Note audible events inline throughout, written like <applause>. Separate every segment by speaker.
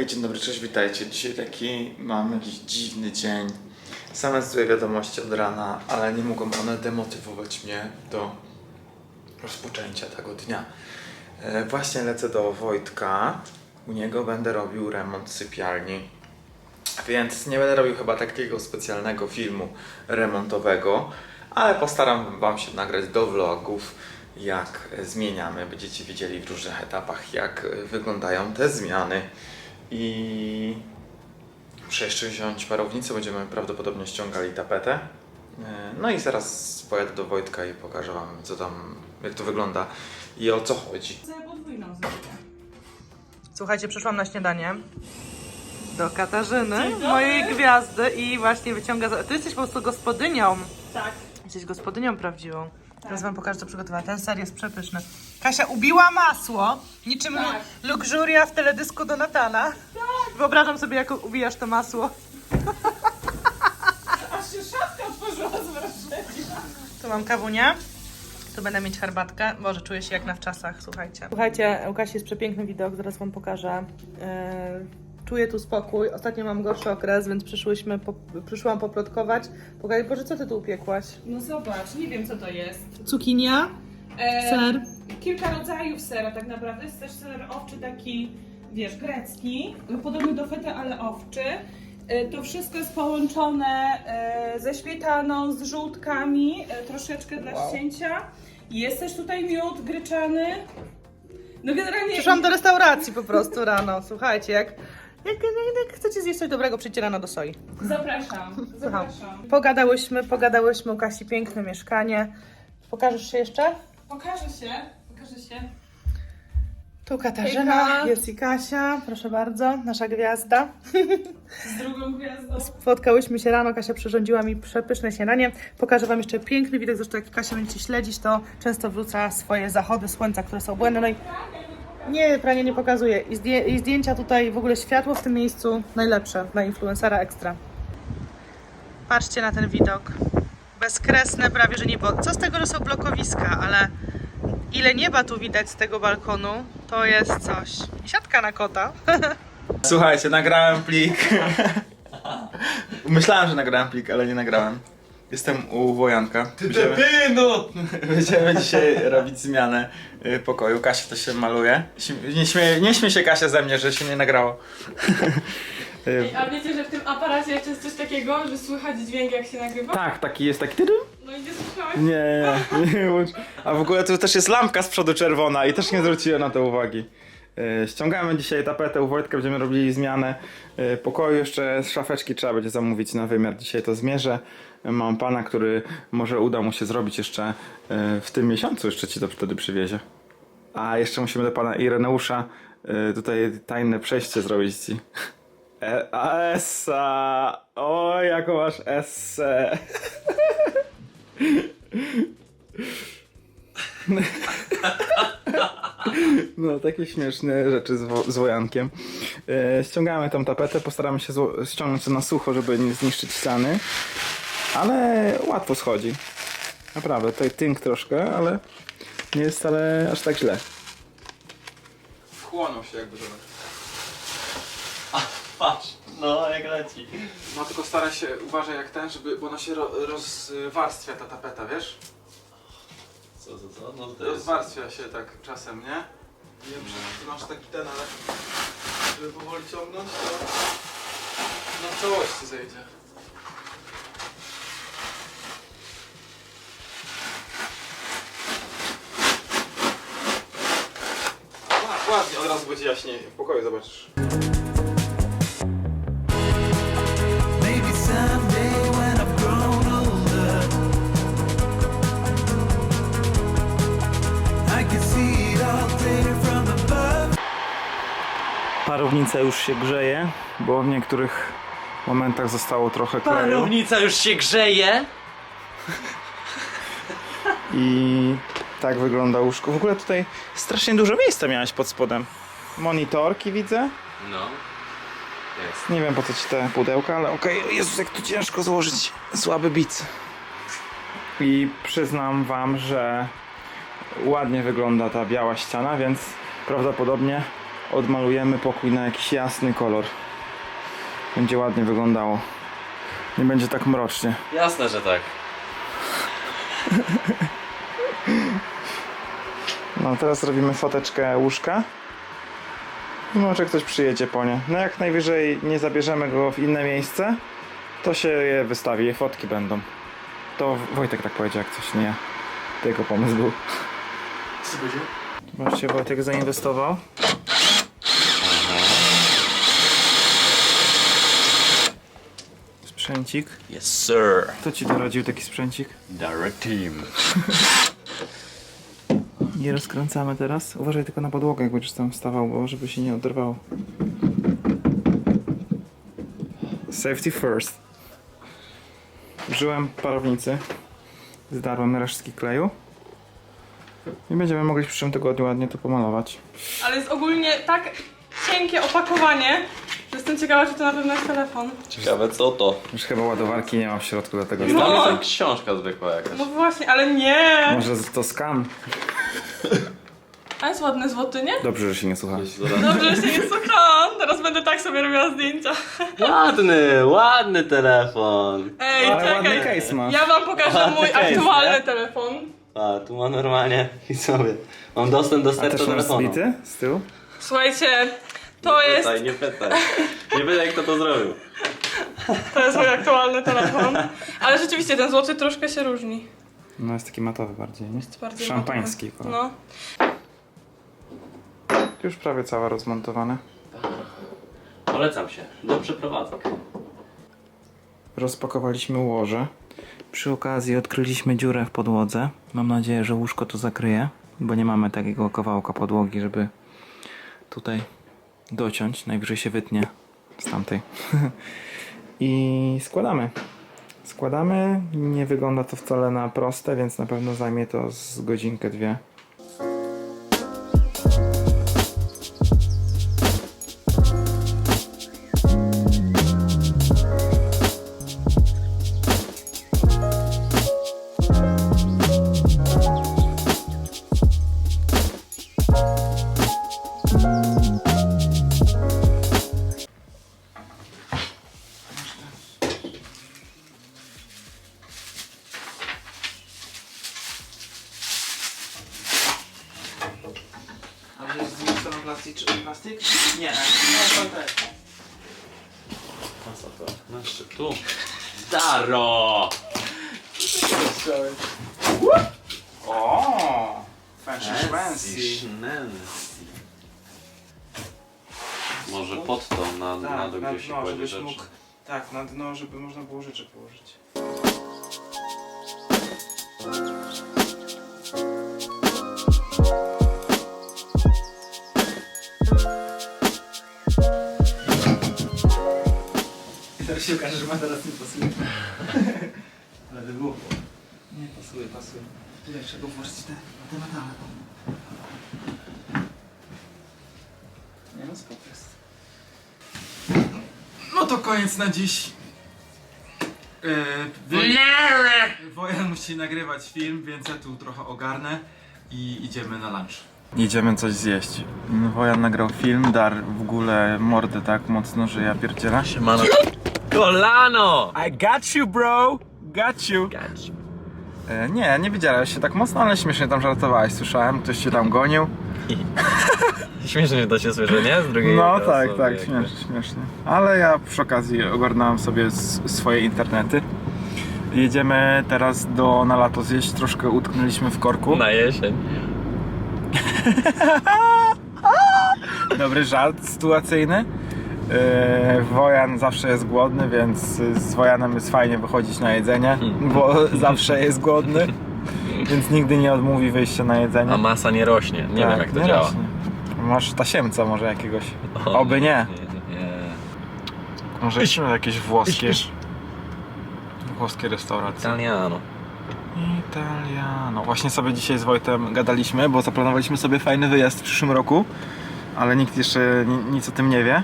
Speaker 1: Hej, dzień dobry, cześć, witajcie. Dzisiaj taki mam jakiś dziwny dzień. Same złe wiadomości od rana, ale nie mogą one demotywować mnie do rozpoczęcia tego dnia. E, właśnie lecę do Wojtka. U niego będę robił remont sypialni. Więc nie będę robił chyba takiego specjalnego filmu remontowego, ale postaram Wam się nagrać do vlogów, jak zmieniamy. Będziecie widzieli w różnych etapach, jak wyglądają te zmiany. I muszę jeszcze wziąć parownicę, będziemy prawdopodobnie ściągali tapetę. No i zaraz pojadę do Wojtka i pokażę Wam, co tam, jak to wygląda i o co chodzi.
Speaker 2: Za podwójną zrobię.
Speaker 3: Słuchajcie, przyszłam na śniadanie do Katarzyny, mojej gwiazdy i właśnie wyciąga... Ty jesteś po prostu gospodynią.
Speaker 2: Tak.
Speaker 3: Jesteś gospodynią prawdziwą. Teraz wam pokażę, co przygotowała. Ten ser jest przepyszny. Kasia ubiła masło, niczym
Speaker 2: Tak.
Speaker 3: w teledysku Donatana. Tak. Wyobrażam sobie, jak ubijasz to masło. <laughs>
Speaker 2: Aż się szafka otworzyła z wrażenia.
Speaker 3: Tu mam kawunię. Tu będę mieć herbatkę. Boże, czuję się jak na wczasach, słuchajcie. Słuchajcie, u Kasi jest przepiękny widok, zaraz wam pokażę. Eee, czuję tu spokój. Ostatnio mam gorszy okres, więc przyszłyśmy po, przyszłam poplotkować. Pokażę, Boże, co ty tu upiekłaś?
Speaker 2: No zobacz, nie wiem co to jest.
Speaker 3: Cukinia,
Speaker 2: E,
Speaker 3: ser.
Speaker 2: Kilka rodzajów sera tak naprawdę. Jest też ser owczy taki, wiesz, grecki. Podobny do fety, ale owczy. E, To wszystko jest połączone e, ze śmietaną, z żółtkami, e, troszeczkę dla ścięcia. Jest też tutaj miód gryczany. No generalnie...
Speaker 3: Przyszłam do restauracji po prostu rano. Słuchajcie, jak, jak, jak chcecie zjeść coś dobrego, przyjdźcie rano do soi.
Speaker 2: Zapraszam, zapraszam.
Speaker 3: Pogadałyśmy, pogadałyśmy u Kasi piękne mieszkanie. Pokażesz się jeszcze?
Speaker 2: Pokażę się, pokażę się.
Speaker 3: Tu Katarzyna,
Speaker 2: Hejka.
Speaker 3: jest i Kasia, proszę bardzo, nasza gwiazda.
Speaker 2: Z drugą gwiazdą.
Speaker 3: Spotkałyśmy się rano, Kasia przyrządziła mi przepyszne śniadanie. Pokażę Wam jeszcze piękny widok, zresztą jak Kasia będziecie śledzić, to często wrzuca swoje zachody słońca, które są błędne. No i nie, pranie nie pokazuje. I, zdję, I zdjęcia tutaj, w ogóle światło w tym miejscu najlepsze dla influencera ekstra. Patrzcie na ten widok. Bezkresne, prawie że niebo. Co z tego, że są blokowiska, ale ile nieba tu widać z tego balkonu, to jest coś. I siatka na kota. <laughs>
Speaker 1: Słuchajcie, nagrałem plik. <laughs> Myślałem, że nagrałem plik, ale nie nagrałem. Jestem u Wojanka. Będziemy,
Speaker 4: no!
Speaker 1: będziemy dzisiaj robić zmianę y, pokoju. Kasia to się maluje. Śm- Nie śmieje, nie śmie się Kasia ze mnie, że się nie nagrało. Y,
Speaker 5: Ej, a wiecie, że w tym aparacie jeszcze jest coś takiego, że słychać dźwięk jak się nagrywa?
Speaker 1: tak, taki jest taki. tydym.
Speaker 5: No i nie słyszałeś?
Speaker 1: Nie, nie łącz. A w ogóle tu też jest lampka z przodu czerwona i też nie zwróciłem na to uwagi. E, Ściągamy dzisiaj tapetę u Wojtka, będziemy robili zmianę e, pokoju. Jeszcze z szafeczki trzeba będzie zamówić na wymiar. Dzisiaj to zmierzę. Mam pana, który może uda mu się zrobić jeszcze e, w tym miesiącu, jeszcze ci to wtedy przywiezie. A jeszcze musimy do pana Ireneusza tutaj tajne przejście zrobić ci. E, essa! O, jaką masz essę! <laughs> No, takie śmieszne rzeczy z, wo- z wojankiem. E, ściągamy tą tapetę, postaramy się zło- ściągnąć to na sucho, żeby nie zniszczyć ściany. Ale łatwo schodzi. Naprawdę, tutaj tynk troszkę, ale nie jest wcale aż tak źle. Wchłonął się jakby zobacz.
Speaker 4: Patrz, no jak leci.
Speaker 1: No tylko staraj się, uważaj jak ten, żeby, bo ona się ro, rozwarstwia ta tapeta, wiesz?
Speaker 4: Co, co, co? No to jest...
Speaker 1: Rozwarstwia się tak czasem, nie? Nie wiem, czy ty masz taki ten, ale żeby powoli ciągnąć, to na całości zejdzie. A, ładnie, od razu będzie jaśniej. W pokoju zobaczysz. Parownica już się grzeje, bo w niektórych momentach zostało trochę kleju.
Speaker 4: Parownica już się grzeje.
Speaker 1: I tak wygląda łóżko. W ogóle tutaj strasznie dużo miejsca miałeś pod spodem. Monitorki widzę.
Speaker 4: No. Jest.
Speaker 1: Nie wiem po co ci te pudełka, ale okej, Jezus jak tu ciężko złożyć słaby bic. I przyznam wam, że ładnie wygląda ta biała ściana, więc prawdopodobnie odmalujemy pokój na jakiś jasny kolor. Będzie ładnie wyglądało. Nie będzie tak mrocznie.
Speaker 4: Jasne, że tak.
Speaker 1: No teraz robimy foteczkę łóżka. I może ktoś przyjedzie po nie. No jak najwyżej nie zabierzemy go w inne miejsce, to się je wystawi, fotki będą. To Wojtek tak powiedział, jak coś nie ja. To jego pomysł był. Zobaczcie, Wojtek zainwestował. Sprzęcik.
Speaker 4: Yes, sir.
Speaker 1: Kto ci doradził taki sprzęcik?
Speaker 4: Direct team. <laughs>
Speaker 1: Nie rozkręcamy teraz. Uważaj tylko na podłogę, jak będziesz tam wstawał, bo żeby się nie oderwało. Safety first. Użyłem parownicy. Zdarłem resztki kleju. I będziemy mogli w przyszłym tygodniu ładnie to pomalować.
Speaker 5: Ale jest ogólnie tak cienkie opakowanie, jestem ciekawa, czy to na pewno jest telefon.
Speaker 4: Ciekawe co to.
Speaker 1: Już chyba ładowarki nie ma w środku, dlatego...
Speaker 5: No.
Speaker 4: Mnie to książka zwykła jakaś.
Speaker 5: No właśnie, ale nie!
Speaker 1: Może to skam.
Speaker 5: A jest ładny złoty, nie?
Speaker 1: Dobrze, że się nie słucha.
Speaker 5: Dobrze, że się nie słucham. Teraz będę tak sobie robiła zdjęcia.
Speaker 4: Ładny, ładny telefon.
Speaker 5: Ej,
Speaker 1: Ale ładny
Speaker 5: czekaj.
Speaker 1: case masz.
Speaker 5: Ja wam pokażę
Speaker 4: Ładny
Speaker 5: mój
Speaker 4: case,
Speaker 5: aktualny
Speaker 4: nie?
Speaker 5: telefon.
Speaker 4: A, tu ma normalnie i sobie. Mam dostęp do
Speaker 1: A
Speaker 4: serca
Speaker 1: też masz
Speaker 4: telefonu.
Speaker 1: zbity z tyłu?
Speaker 5: Słuchajcie, to jest,
Speaker 4: Pytaj, nie pytaj. Nie pytaj kto to zrobił.
Speaker 5: to jest mój aktualny telefon. Ale rzeczywiście ten złoty troszkę się różni.
Speaker 1: No jest taki matowy bardziej, nie?
Speaker 5: Jest bardziej
Speaker 1: Szampański.
Speaker 5: matowy. No.
Speaker 1: Już prawie całe rozmontowane.
Speaker 4: Polecam się. Do przeprowadzek.
Speaker 1: Rozpakowaliśmy łoże. Przy okazji odkryliśmy dziurę w podłodze. Mam nadzieję, że łóżko to zakryje, bo nie mamy takiego kawałka podłogi, żeby tutaj dociąć. Najwyżej się wytnie z tamtej. <laughs> I składamy. Składamy. Nie wygląda to wcale na proste, więc na pewno zajmie to z godzinkę, dwie. Nie.
Speaker 4: A co to? No jeszcze tu. Daro!
Speaker 1: O! Fancy
Speaker 4: Nancy. Może pod to na, na dół gdzieś się kładzie rzeczy.
Speaker 1: Tak, na dno, żeby można było rzeczy położyć. I teraz się okaże, że ma teraz nie pasuje. <laughs> Ale by było. Nie pasuje, pasuje. Tutaj trzeba włożyć te, te metale. Nie no, spoko jest. No to koniec na dziś. Yy, Wojan musi nagrywać film, więc ja tu trochę ogarnę i idziemy na lunch. Idziemy coś zjeść. Wojan nagrał film, dar w ogóle mordę tak mocno, że ja pierdzielę.
Speaker 4: Siemano. Kolano!
Speaker 1: I got you bro! Got you! E, nie, nie widziałeś się tak mocno, ale śmiesznie tam żartowałeś, słyszałem, ktoś cię tam gonił. <laughs>
Speaker 4: Śmiesznie to się słyszy, nie? Z drugiej
Speaker 1: No
Speaker 4: osoby
Speaker 1: tak, tak,
Speaker 4: jakby.
Speaker 1: śmiesznie, śmiesznie. Ale ja przy okazji ogarnąłem sobie s- swoje internety. Jedziemy teraz do na lato zjeść, troszkę utknęliśmy w korku.
Speaker 4: Na jesień. <laughs>
Speaker 1: Dobry żart sytuacyjny. Yy, Wojan zawsze jest głodny, więc z Wojanem jest fajnie wychodzić na jedzenie, <laughs> bo zawsze jest głodny, więc nigdy nie odmówi wyjścia na jedzenie.
Speaker 4: A masa nie rośnie. Nie
Speaker 1: Tak,
Speaker 4: wiem jak to działa.
Speaker 1: rośnie. Masz tasiemca może jakiegoś.
Speaker 4: O,
Speaker 1: Oby nie.
Speaker 4: Nie, nie.
Speaker 1: Może jeszcze jakieś włoskie. Włoskie restauracje.
Speaker 4: Italiano.
Speaker 1: Italiano. Właśnie sobie dzisiaj z Wojtem gadaliśmy, bo zaplanowaliśmy sobie fajny wyjazd w przyszłym roku, ale nikt jeszcze ni- nic o tym nie wie.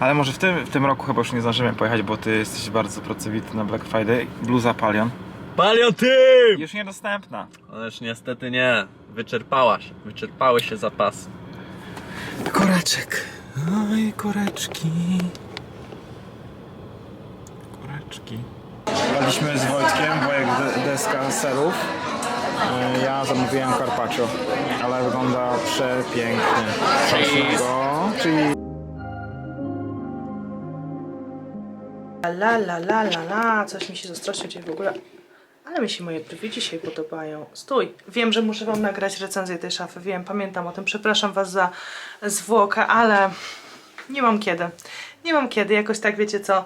Speaker 1: Ale może w tym, w tym roku chyba już nie zdążymy pojechać, bo ty jesteś bardzo pracowity na Black Friday. Bluza Palion.
Speaker 4: Palio Team!
Speaker 1: Już niedostępna.
Speaker 4: Ależ niestety nie. Wyczerpałaś. Wyczerpały się zapasy.
Speaker 1: Koreczek. Oj, koreczki. Koreczki.
Speaker 6: Braliśmy z Wojtkiem, Wojek de- deska serów. E, Ja zamówiłem carpaccio, ale wygląda przepięknie. Smacznego. Czyli
Speaker 3: La la la la la, coś mi się zastraszyło dzisiaj w ogóle. Ale mi się moje brwi dzisiaj podobają. Stój, wiem, że muszę wam nagrać recenzję tej szafy, wiem, pamiętam o tym, przepraszam was za zwłokę, ale nie mam kiedy. Nie mam kiedy, jakoś tak wiecie co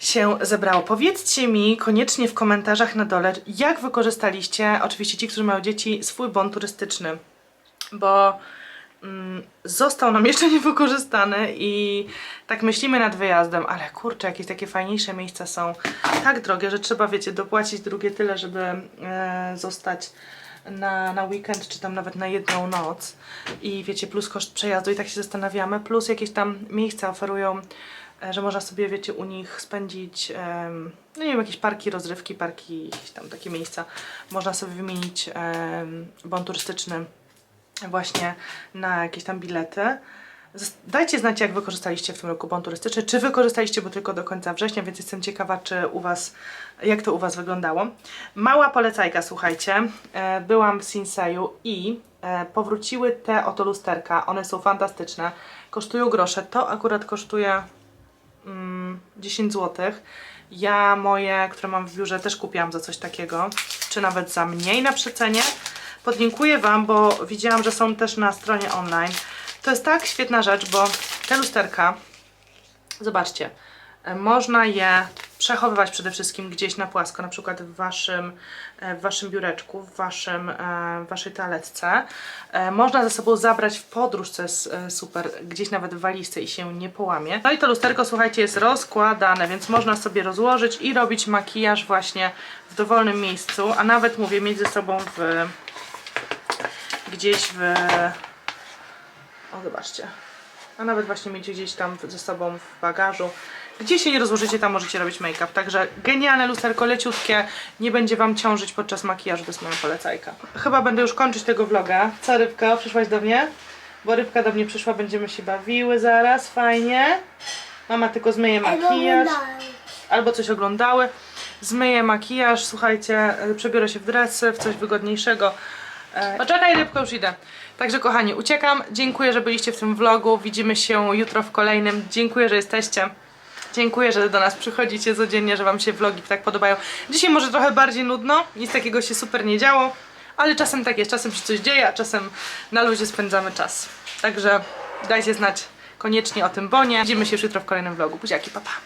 Speaker 3: się zebrało. Powiedzcie mi koniecznie w komentarzach na dole, jak wykorzystaliście, oczywiście ci, którzy mają dzieci, swój bon turystyczny. Bo został nam jeszcze <laughs> niewykorzystany i tak myślimy nad wyjazdem, ale kurczę, jakieś takie fajniejsze miejsca są. Tak drogie, że trzeba, wiecie, dopłacić drugie tyle, żeby e, zostać na, na weekend, czy tam nawet na jedną noc. I wiecie, plus koszt przejazdu i tak się zastanawiamy, plus jakieś tam miejsca oferują, e, że można sobie, wiecie, u nich spędzić, no nie wiem, jakieś parki rozrywki, parki, jakieś tam takie miejsca, można sobie wymienić em, bon turystyczny właśnie na jakieś tam bilety. Dajcie znać, jak wykorzystaliście w tym roku bon turystyczny. Czy wykorzystaliście, bo tylko do końca września, więc jestem ciekawa, czy u Was, jak to u Was wyglądało. Mała polecajka, słuchajcie. E, Byłam w Sinseju i e, powróciły te oto lusterka. One są fantastyczne. Kosztują grosze. To akurat kosztuje mm, 10 zł. Ja moje, które mam w biurze, też kupiłam za coś takiego, czy nawet za mniej na przecenie. Podlinkuję Wam, bo widziałam, że są też na stronie online. To jest tak świetna rzecz, bo te lusterka, zobaczcie, e, można je przechowywać przede wszystkim gdzieś na płasko, na przykład w Waszym, e, w waszym biureczku, w, waszym, e, w Waszej toaletce. Można ze sobą zabrać w podróż, co jest super, gdzieś nawet w walizce i się nie połamie. No i to lusterko, słuchajcie, jest rozkładane, więc można sobie rozłożyć i robić makijaż właśnie w dowolnym miejscu, a nawet mówię, mieć ze sobą w gdzieś w... O, zobaczcie. A nawet właśnie mieć gdzieś tam ze sobą w bagażu. Gdzie się nie rozłożycie, tam możecie robić make-up. Także genialne lusterko, leciutkie. Nie będzie Wam ciążyć podczas makijażu. To jest moja polecajka. Chyba będę już kończyć tego vloga. Co, Rybka? Przyszłaś do mnie? Bo Rybka do mnie przyszła, będziemy się bawiły zaraz. Fajnie. Mama tylko zmyje makijaż albo coś oglądały. Zmyję makijaż, słuchajcie, e, przebiorę się w dresy, w coś wygodniejszego. E, Poczekaj, rybko, już idę. Także kochani, uciekam. Dziękuję, że byliście w tym vlogu. Widzimy się jutro w kolejnym. Dziękuję, że jesteście. Dziękuję, że do nas przychodzicie codziennie, że Wam się vlogi tak podobają. Dzisiaj może trochę bardziej nudno, nic takiego się super nie działo, ale czasem tak jest, czasem się coś dzieje, a czasem na luzie spędzamy czas. Także dajcie znać koniecznie o tym bonie. Widzimy się już jutro w kolejnym vlogu. Buziaki, papa.